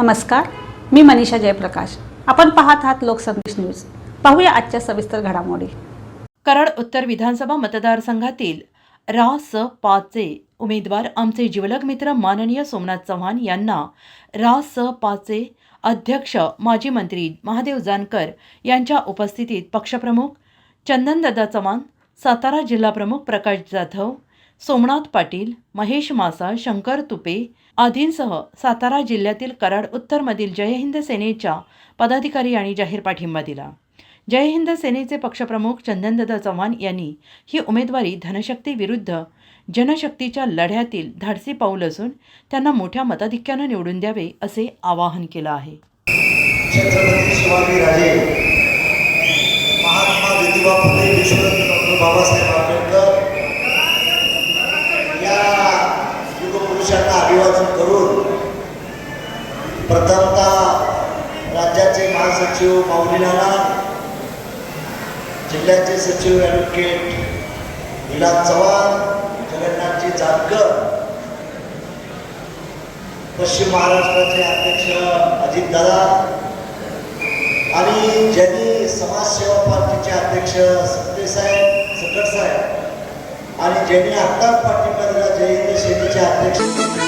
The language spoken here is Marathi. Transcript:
नमस्कार मी मनीषा जयप्रकाश. आपण पाहत आहात लोकसंदेश न्यूज. पाहूया आजच्या सविस्तर घडामोडी. कराड उत्तर विधानसभा मतदारसंघातील रा स पाचे उमेदवार आमचे जिवलग मित्र माननीय सोमनाथ चव्हाण यांना रा स पाचे अध्यक्ष माजी मंत्री महादेव जानकर यांच्या उपस्थितीत पक्षप्रमुख चंदनदादा चव्हाण सातारा जिल्हाप्रमुख प्रकाश जाधव सोमनाथ पाटील महेश मासा शंकर तुपे आदींसह सातारा जिल्ह्यातील कराड उत्तरमधील जयहिंद सेनेच्या पदाधिकारी आणि जाहीर पाठिंबा दिला. जयहिंद सेनेचे पक्षप्रमुख चंदनदादा चव्हाण यांनी ही उमेदवारी धनशक्ती विरुद्ध जनशक्तीच्या लढ्यातील धाडसी पाऊल असून त्यांना मोठ्या मताधिक्यानं निवडून द्यावे असे आवाहन केलं आहे. करून प्रथमतः राज्याचे महासचिव माऊली जिल्ह्याचे सचिव ॲडव्होकेट विलास चव्हाण जगन्नाथजी जानकर पश्चिम महाराष्ट्राचे अध्यक्ष अजितदादा आणि ज्यांनी समाजसेवा पार्टीचे अध्यक्ष सत्तेसाहेब सकट साहेब आणि ज्यांनी आत्ताच पाठिंबा दिला शेतीचे अध्यक्ष